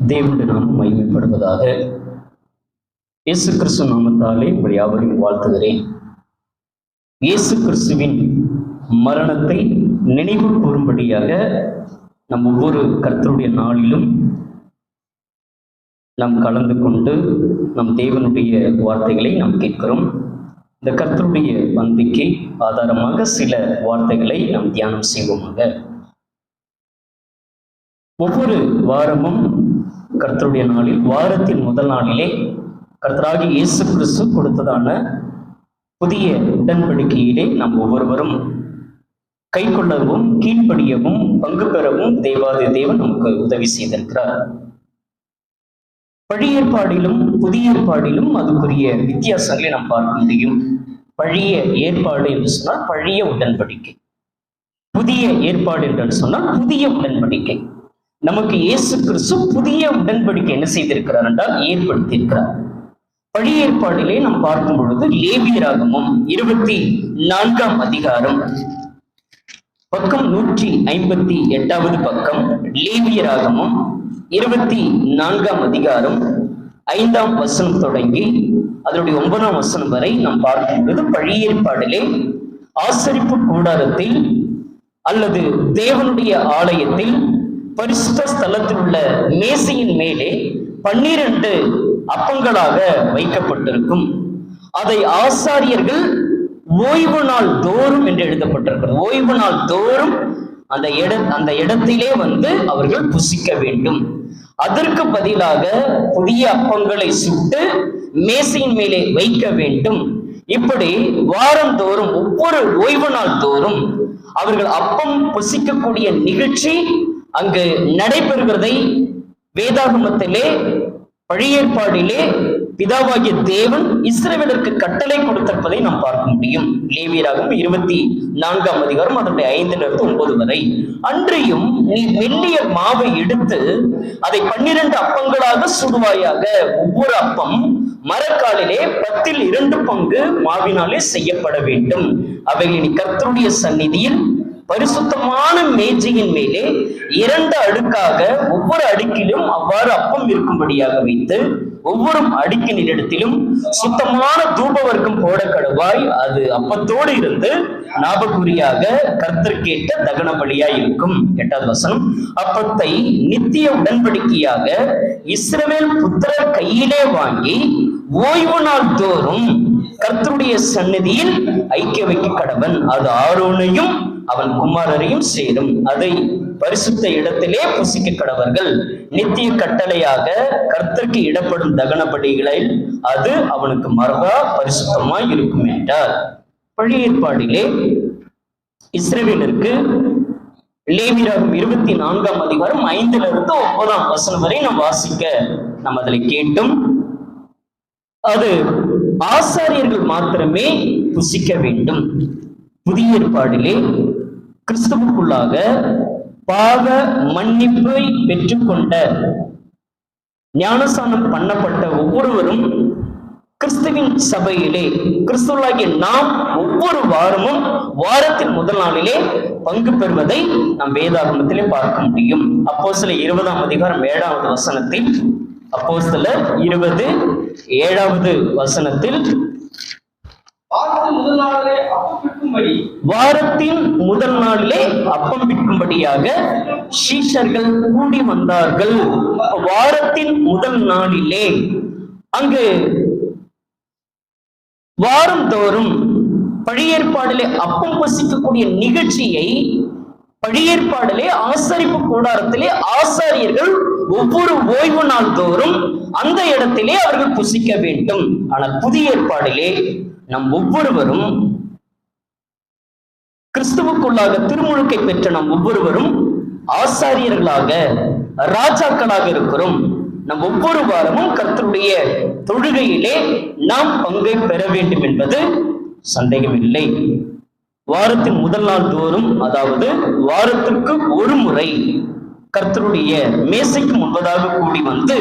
தேவனுடைய நாமம் மகிமைப்படுவதாக இயேசு கிறிஸ்து நாமத்தாலே உங்கள் யாவரையும் வாழ்த்துகிறேன். இயேசு கிறிஸ்துவின் மரணத்தை நினைவு கூறும்படியாக நம் ஒவ்வொரு கர்த்தருடைய நாளிலும் நாம் கலந்து கொண்டு நம் தேவனுடைய வார்த்தைகளை நாம் கேட்கிறோம். இந்த கர்த்தருடைய பந்திக்கு ஆதாரமாக சில வார்த்தைகளை நாம் தியானம் செய்வோமாக. ஒவ்வொரு வாரமும் கர்த்தருடைய நாளில் வாரத்தின் முதல் நாளிலே கர்த்தராகி இயேசு கிறிஸ்து கொடுத்ததான புதிய உடன்படிக்கையிலே நாம் ஒவ்வொருவரும் கை கொள்ளவும் கீழ்ப்படியவும் பங்கு பெறவும் தேவாதி தேவன் நமக்கு உதவி செய்திருக்கிறார். பழைய ஏற்பாடிலும் புதிய ஏற்பாடிலும் அதுக்குரிய வித்தியாசங்களை நாம் பார்க்க முடியும். பழைய ஏற்பாடு என்று சொன்னால் பழைய உடன்படிக்கை. புதிய ஏற்பாடு என்று சொன்னால் புதிய உடன்படிக்கை. நமக்கு இயேசு கிறிஸ்து புதிய உடன்படிக்கை என்ன செய்திருக்கிறார் என்றால் ஏற்படுத்தியிருக்கிறார். பழி ஏற்பாடிலே நாம் பார்க்கும் பொழுது லேவியராகமும் இருபத்தி நான்காம் அதிகாரம் பக்கம் நூற்றி ஐம்பத்தி எட்டாவது பக்கம் லேவியராகமும் இருபத்தி நான்காம் அதிகாரம் ஐந்தாம் வசனம் தொடங்கி அதனுடைய ஒன்பதாம் வசனம் வரை நாம் பார்க்கும் பொழுது பழி ஏற்பாடிலே ஆசரிப்பு கூடாரத்தில் அல்லது தேவனுடைய ஆலயத்தில் பரிசுத்த ஸ்தலத்தில் உள்ள மேசையின் மேலே பன்னிரண்டு அப்பங்களாக வைக்கப்பட்டிருக்கும். அதை ஆசாரியர்கள் ஓய்வு நாள் தோறும் என்று எழுதப்பட்டிருக்கிறது. ஓய்வு நாள் தோறும் அந்த இட அந்த இடத்திலே வந்து அவர்கள் புசிக்க வேண்டும். அதற்கு பதிலாக புதிய அப்பங்களை சுட்டு மேசையின் மேலே வைக்க வேண்டும். இப்படி வாரந்தோறும் ஒவ்வொரு ஓய்வு நாள் தோறும் அவர்கள் அப்பம் புசிக்கக்கூடிய நிகழ்ச்சி அங்கு நடைபெறுகிறதை வேதாகமத்திலே பழையேற்பாடிலே பிதாவாகிய தேவன் இஸ்ரவேலருக்கு கட்டளை கொடுத்திருப்பதை நாம் பார்க்க முடியும். லேவியராகவும் இருபத்தி நான்காம் அதிகாரம் அதனுடைய ஐந்திலிருந்து ஒன்பது வரை. அன்றையும் நீ மெல்லிய மாவை எடுத்து அதை பன்னிரண்டு அப்பங்களாக சுடுவாயாக. ஒவ்வொரு அப்பம் மரக்காலிலே பத்தில் இரண்டு பங்கு மாவினாலே செய்யப்பட வேண்டும். அவைகளின் கர்த்தருடைய சந்நிதியில் பரிசுத்தமான மேஜையின் மேலே இரண்டு அடுக்காக ஒவ்வொரு அடுக்கிலும் அவ்வாறு அப்பம் இருக்கும்படியாக வைத்து ஒவ்வொரு அடுக்கின் இடத்திலும் சுத்தமான தூப வர்க்கம் போட கடவாய் அது அப்பத்தோடு இருந்து ஞாபகுரியாக கர்த்தர்கேட்ட தகன பலியா இருக்கும். எட்டாவது வசனம் அப்பத்தை நித்திய உடன்படிக்கையாக இஸ்ரவேல் புத்திரர் கையிலே வாங்கி ஓய்வு நாள் தோறும் கர்த்தருடைய சன்னதியில் ஐக்கிய வைக்க கடவன். அது ஆரோனையும் அவன் குமாரரையும் சேரும். அதை பரிசுத்த இடத்திலே புசிக்க கடவர்கள் நித்திய கட்டளையாக கர்த்தருக்கு இடப்படும் தகனப்படிகளில் அது அவனுக்கு மரபா பரிசுத்தமாய் இருக்கும் என்றார். பழைய ஏற்பாடிலே இஸ்ரேலிற்கு லேவியராகும் இருபத்தி நான்காம் அதிகாரம் ஐந்துல இருந்து ஒன்பதாம் வசனம் வரை நாம் வாசிக்க நாம் அதில் கேட்டும். அது ஆசாரியர்கள் மாத்திரமே புசிக்க வேண்டும். புதிய ஏற்பாடிலே கிறிஸ்துவுக்குள்ளாக பாவ மன்னிப்பை பெற்றுக்கொண்ட ஞானசானம் பண்ணப்பட்ட ஒவ்வொருவரும் கிறிஸ்துவின் சபையிலே கிறிஸ்துவலாகிய நாம் ஒவ்வொரு வாரமும் வாரத்தின் முதல் நாளிலே பங்கு பெறுவதை நாம் வேதாகமத்திலே பார்க்க முடியும். அப்போ சில இருபதாம் அதிகாரம் ஏழாவது வசனத்தில் அப்போ சில இருபது ஏழாவது வசனத்தில் வாரத்தின் முதல் நாளிலே அப்பம் விற்கும்படியாக சீஷர்கள் கூடி வந்தார்கள். வாரத்தின் முதல் நாளிலே அங்கு வாரம் வாரந்தோறும் பழையேற்பாடிலே அப்பம் பசிக்கக்கூடிய நிகழ்ச்சியை பழையேற்பாடிலே ஆசரிப்பு கூடாரத்திலே ஆசாரியர்கள் ஒவ்வொரு ஓய்வு நாள் தோறும் அந்த இடத்திலே அவர்கள் புசிக்க வேண்டும். ஆனால் புதிய ஏற்பாடிலே நம் ஒவ்வொருவரும் கிறிஸ்துவுக்குள்ளாக திருமுழுக்கை பெற்ற நம் ஒவ்வொருவரும் ஆசாரியர்களாக ராஜாக்களாக இருக்கிறோம். நம் ஒவ்வொரு வாரமும் கர்த்தருடைய தொழுகையிலே நாம் பங்கை பெற வேண்டும் என்பது சந்தேகமில்லை. வாரத்தின் முதல் நாள் தோறும் அதாவது வாரத்திற்கு ஒரு முறை கர்த்தருடைய மேசைக்கு முன்பதாக கூடி வந்து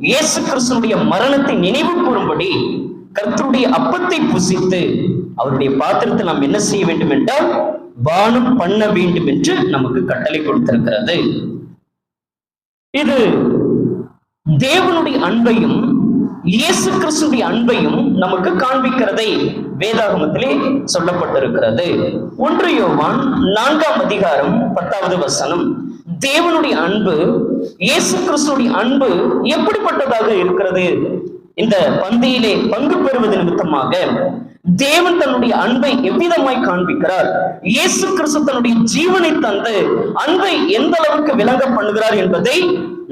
இயேசு கிறிஸ்தனுடைய மரணத்தை நினைவு கூறும்படி கர்த்தருடைய அப்பத்தை புசித்து அவருடைய பாத்திரத்தை நாம் என்ன செய்ய வேண்டும் என்றால் பானம் பண்ண வேண்டும் என்று நமக்கு கட்டளை கொடுத்திருக்கிறது. இது தேவனுடைய அன்பையும் இயேசு கிறிஸ்துடைய அன்பையும் நமக்கு காண்பிக்கிறதை வேதாகமத்திலே சொல்லப்பட்டிருக்கிறது. ஒன்று யோவான் நான்காம் அதிகாரம் பத்தாவது வசனம். தேவனுடைய அன்பு இயேசு கிறிஸ்துடைய அன்பு எப்படிப்பட்டதாக இருக்கிறது? இந்த பந்தியிலே பங்கு பெறுவது நிமித்தமாக தேவன் தன்னுடைய அன்பை எவ்விதமாய் காண்பிக்கிறார்? இயேசு கிறிஸ்து தன்னுடைய ஜீவனை தந்து அன்பை எந்த அளவுக்கு விளங்க பண்ணுகிறார் என்பதை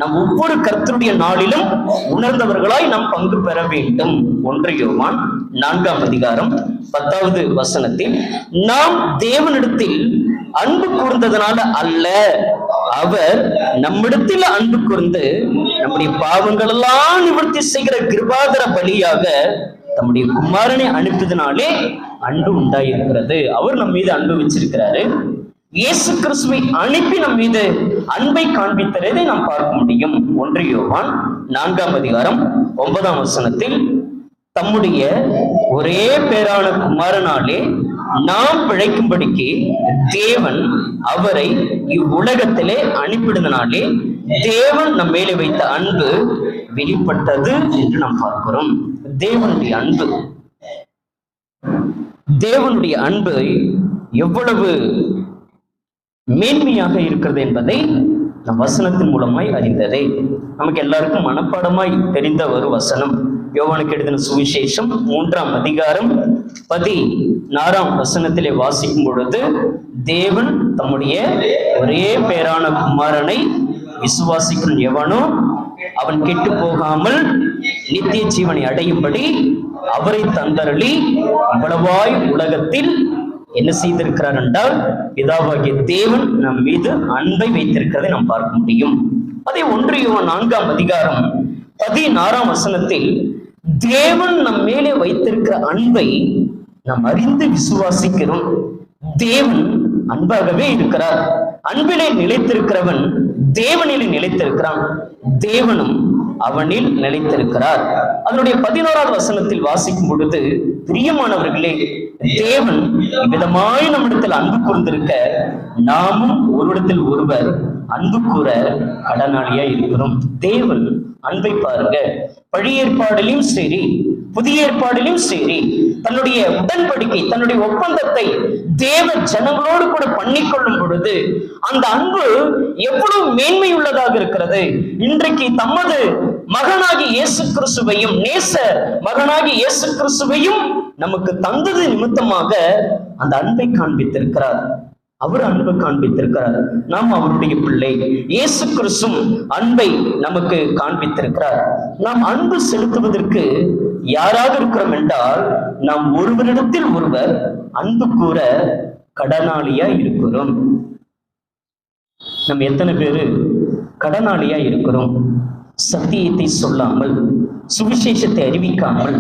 நம் ஒவ்வொரு கர்த்தருடைய நாளிலும் உணர்ந்தவர்களாய் நாம் பங்கு பெற வேண்டும். ஒன்று யோவான் நான்காம் அதிகாரம் பத்தாவது வசனத்தில் நாம் தேவனிடத்தில் அன்பு கூர்ந்ததனால அல்ல. அவர் நம்மிடத்தில் அன்பு கூர்ந்து நம்முடைய பாவங்கள் எல்லாம் நிவர்த்தி செய்கிற கிருபாதர பலியாக தம்முடைய குமாரனை அனுப்பியதனாலே அன்பு உண்டாயிருக்கிறது. அவர் நம்ம மீது அன்பு வச்சிருக்கிறாரு. இயேசு கிறிஸ்துவை அனுப்பி நம் மீது அன்பை காண்பித்ததை நாம் பார்க்க முடியும். ஒன்று யோவான் நான்காம் அதிகாரம் ஒன்பதாம் வசனத்தில் தம்முடைய ஒரே பேரான குமாரனாலே நாம் பிழைக்கும்படிக்கு தேவன் அவரை இவ்வுலகத்திலே அனுப்பிடுதனாலே தேவன் நம் மேலே வைத்த அன்பு வெளிப்பட்டது என்று நாம் பார்க்கிறோம். தேவனுடைய அன்பு. தேவனுடைய அன்பு எவ்வளவு மேன்மையாக இருக்கிறது என்பதை நம் வசனத்தின் மூலமாய் அறிந்ததே. நமக்கு எல்லாருக்கும் மனப்பாடமாய் தெரிந்த ஒரு வசனம். யோவானுக்கு எழுதின சுவிசேஷம் மூன்றாம் அதிகாரம் பதி நாறாம் வசனத்திலே வாசிக்கும் பொழுது தேவன் தம்முடைய ஒரே பேரான குமாரனை விசுவாசிக்கும் எவனோ அவன் கெட்டு போகாமல் நித்திய ஜீவனை அடையும்படி அவரை தந்தரளி இவ்வளவாய் உலகத்தில் என்ன செய்திருக்கிறார் என்றால் பிதாவாகிய தேவன் நம் மீது அன்பை வைத்திருக்கிறதை நாம் பார்க்க முடியும். அதே ஒன்று யோவான் நான்காம் அதிகாரம் பதினாறாம் வசனத்தில் தேவன் நம் மேலே வைத்திருக்கிற அன்பை நாம் அறிந்து விசுவாசிக்கிறோம். தேவன் அன்பாகவே இருக்கிறார். அன்பிலே நிலைத்திருக்கிறவன் தேவனிலே நிலைத்திருக்கிறான். தேவனும் அவனில் நிலைத்திருக்கிறார். அதனுடைய பதினோராவது வசனத்தில் வாசிக்கும் பொழுது பிரியமானவர்களே தேவன் இவ்விதமாய் நம்மிடத்தில் அன்பு கூர்ந்திருக்க நாமும் ஒருவிடத்தில் ஒருவர் அன்பு கூற கடனாளியா இருக்கிறோம். தேவன் அன்பை பாருங்க. பழைய ஏற்பாடிலும் சரி புதிய ஏற்பாடிலும் சரி தன்னுடைய உடன்படிக்கை தன்னுடைய ஒப்பந்தத்தை தேவ ஜனங்களோடு கூட பண்ணிக்கொள்ளும் பொழுது அந்த அன்பு எவ்வளவு மேன்மை உள்ளதாக இருக்கிறது. இன்றைக்கு தமது மகனாகி இயேசு கிறிஸ்துவையும் நேச மகனாகி இயேசு கிறிஸ்துவையும் நமக்கு தந்தது நிமித்தமாக அந்த அன்பை காண்பித்திருக்கிறார். அவர் அன்பு காண்பித்திருக்கிறார். நாம் அவருடைய பிள்ளை. இயேசு கிறிஸ்தும் அன்பை நமக்கு காண்பித்திருக்கிறார். நாம் அன்பு செலுத்துவதற்கு யாராக இருக்கிறோம் என்றால் நாம் ஒருவரிடத்தில் ஒருவர் அன்பு கூற கடனாளியா இருக்கிறோம். நம்ம எத்தனை பேரு கடனாளியா இருக்கிறோம்? சத்தியத்தை சொல்லாமல் சுவிசேஷத்தை அறிவிக்காமல்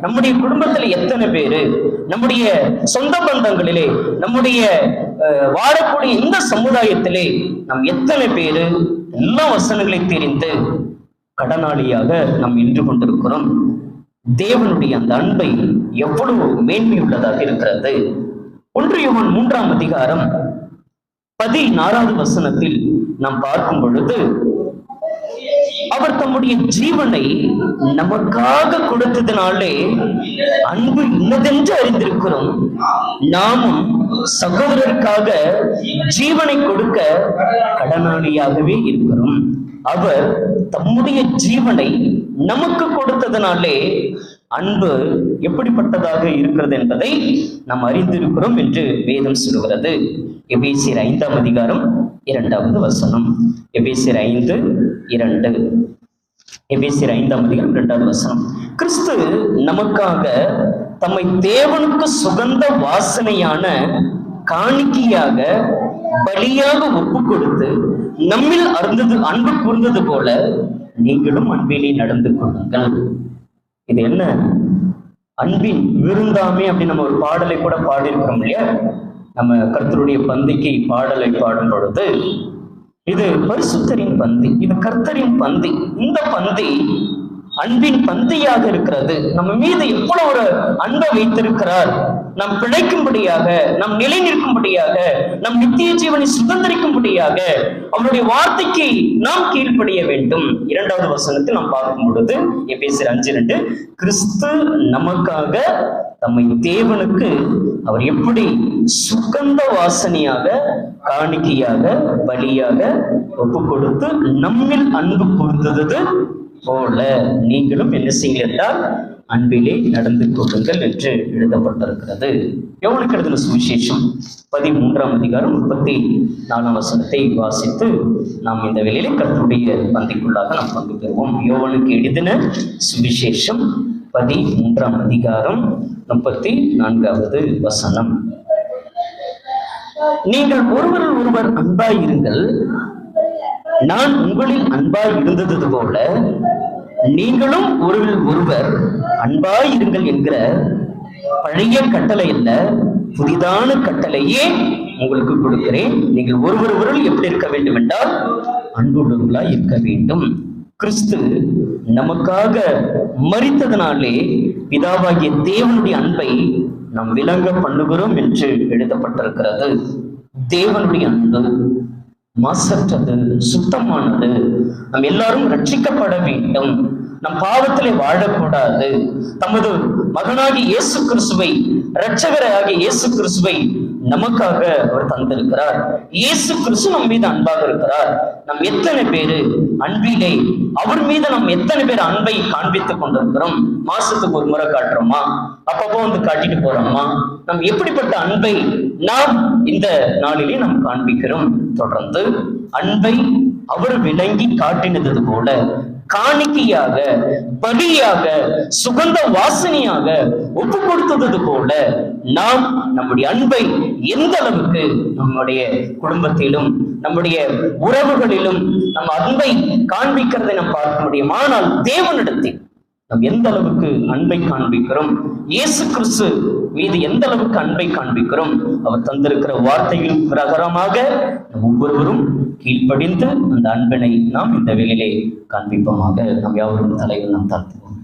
நம்முடைய குடும்பத்துல எத்தனை பேரு நம்முடைய சொந்த பந்தங்களிலே நம்முடைய அஹ், வாழக்கூடிய இந்த சமுதாயத்திலே நாம் எத்தனை பேரு எல்லா வசனங்களை தெரிந்து கடனாளியாக நாம் நின்று கொண்டிருக்கிறோம். தேவனுடைய அந்த அன்பை எவ்வளவு மேன்மையுள்ளதாக இருக்கிறது? ஒன்று மூன்றாம் அதிகாரம் பதினாறாவது வசனத்தில் நாம் பார்க்கும் பொழுது அவர் தம்முடைய ஜீவனை நமக்காக கொடுத்ததினாலே அன்பு இன்னதென்று அறிந்திருக்கிறோம். நாமும் சகோதரருக்காக ஜீவனை கொடுக்க கடனாளியாகவே இருக்கிறோம். அவர் தம்முடைய ஜீவனை நமக்கு கொடுத்ததினாலே அன்பு எப்படிப்பட்டதாக இருக்கிறது என்பதை நாம் அறிந்திருக்கிறோம் என்று வேதம் சொல்கிறது எபேசியர் ஐந்தாம் அதிகாரம் இரண்டாவது வசனம். எபேசியர் ஐந்து இரண்டு. எபேசியர் ஐந்தாம் அதிகாரம் இரண்டாவது வசனம். கிறிஸ்து நமக்காக தம்மை தேவனுக்கு சுகந்த வாசனையான காணிக்கையாக பலியாக ஒப்பு கொடுத்து நம்மில் அருந்தது அன்பு கூர்ந்தது போல நீங்களும் அன்பிலே நடந்து கொள்ளுங்கள். இது என்ன? அன்பின் விருந்தாமே அப்படின்னு நம்ம ஒரு பாடலை கூட பாடியிருக்கிறோம் இல்லையா? நம்ம கர்த்தருடைய பந்திக்கு பாடலை பாடும் பொழுது இது பரிசுத்தரின் பந்தி இது கர்த்தரின் பந்தி. இந்த பந்தி அன்பின் பந்தியாக இருக்கிறது. நம்ம மீது எவ்வளவு ஒரு அன்பை வைத்திருக்கிறார். நாம் பிழைக்கும்படியாக நாம் நிலை நிற்கும்படியாக நம் நித்திய ஜீவனை சுதந்திரிக்கும்படியாக அவருடைய வார்த்தைக்கு நாம் கீழ்ப்படிய வேண்டும். இரண்டாவது வசனத்தில் நாம் பார்க்கும் பொழுது எபேசர் அஞ்சு ரெண்டு கிறிஸ்து நமக்காக தம்மை தேவனுக்கு அவர் எப்படி சுகந்த வாசனையாக காணிக்கையாக பலியாக ஒப்பு கொடுத்து நம்மில் அன்பு கொடுத்தது போல நீங்களும் என்ன செய்யுங்கள் என்றால் அன்பிலே நடந்து கொள்ளுங்கள் என்று எழுதப்பட்டிருக்கிறது. எவனுக்கு எழுதின சுவிசேஷம் பதிமூன்றாம் அதிகாரம் முப்பத்தி நாலாம் வசனத்தை வாசித்து நாம் இந்த வேளையிலே கற்றுடைய பந்திக்குள்ளாக நாம் பங்கு பெறுவோம். யோவனுக்கு எழுதின சுவிசேஷம் பதிமூன்றாம் அதிகாரம் முப்பத்தி நான்காவது வசனம். நீங்கள் ஒருவர் ஒருவர் அன்பாயிருங்கள். நான் உங்களில் அன்பாய் இருந்தது போல நீங்களும் ஒருவர் ஒருவர் அன்பாய் இருங்கள் என்கிற பழைய கட்டளை அல்ல புதிதான கட்டளையே உங்களுக்கு கொடுக்கிறேன். நீங்கள் ஒருவருவருள் எப்படி இருக்க வேண்டும் என்றால் அன்புள்ளவர்களாய் இருக்க வேண்டும். கிறிஸ்து நமக்காக மறித்ததனாலே பிதாவாகிய தேவனுடைய அன்பை நாம் விளங்க பண்ணுகிறோம் என்று எழுதப்பட்டிருக்கிறது. தேவனுடைய அன்பு மாசற்றது சுத்தமானது. நம் எல்லாரும் ரட்சிக்கப்பட வேண்டும். நம் பாவத்திலே வாழக்கூடாது. தமது மகனாகி இயேசு கிறிஸ்துவை இரட்சகராகி இயேசு கிறிஸ்துவை நமக்காக அவர் தந்திருக்கிறார். இயேசு கிறிஸ்து நம் மீது அன்பாக இருக்கிறார். நம் எத்தனை பேரு அன்பிலே அவர் மீது நம் எத்தனை பேர் அன்பை காண்பித்துக் கொண்டிருக்கிறோம்? மாசத்துக்கு ஒரு முறை காட்டுறோமா? அப்பப்போ வந்து காட்டிட்டு போறோமா? நம் எப்படிப்பட்ட அன்பை நாம் இந்த நாளிலே நாம் காண்பிக்கிறோம்? தொடர்ந்து அன்பை அவர் விளங்கி காட்டினது போல காணிக்கையாக பலியாக சுகந்த வாசனையாக ஒப்பு கொடுத்தது போல நாம் நம்முடைய அன்பை எந்த அளவுக்கு நம்முடைய குடும்பத்திலும் நம்முடைய உறவுகளிலும் நம்ம அன்பை காண்பிக்கிறதை நாம் பார்க்க முடியும். ஆனால் தேவனிடத்தில் நாம் எந்த அளவுக்கு அன்பை காண்பிக்கிறோம்? இயேசு கிறிஸ்து மீது எந்த அளவுக்கு அன்பை காண்பிக்கிறோம்? அவர் தந்திருக்கிற வார்த்தையின் பிரகாரமாக ஒவ்வொருவரும் கீழ்ப்படிந்து அந்த அன்பினை நாம் இந்த வேலையிலே காண்பிப்போமாக. நாம் யாவரும் தலையில் நாம் தாழ்த்துவோம்.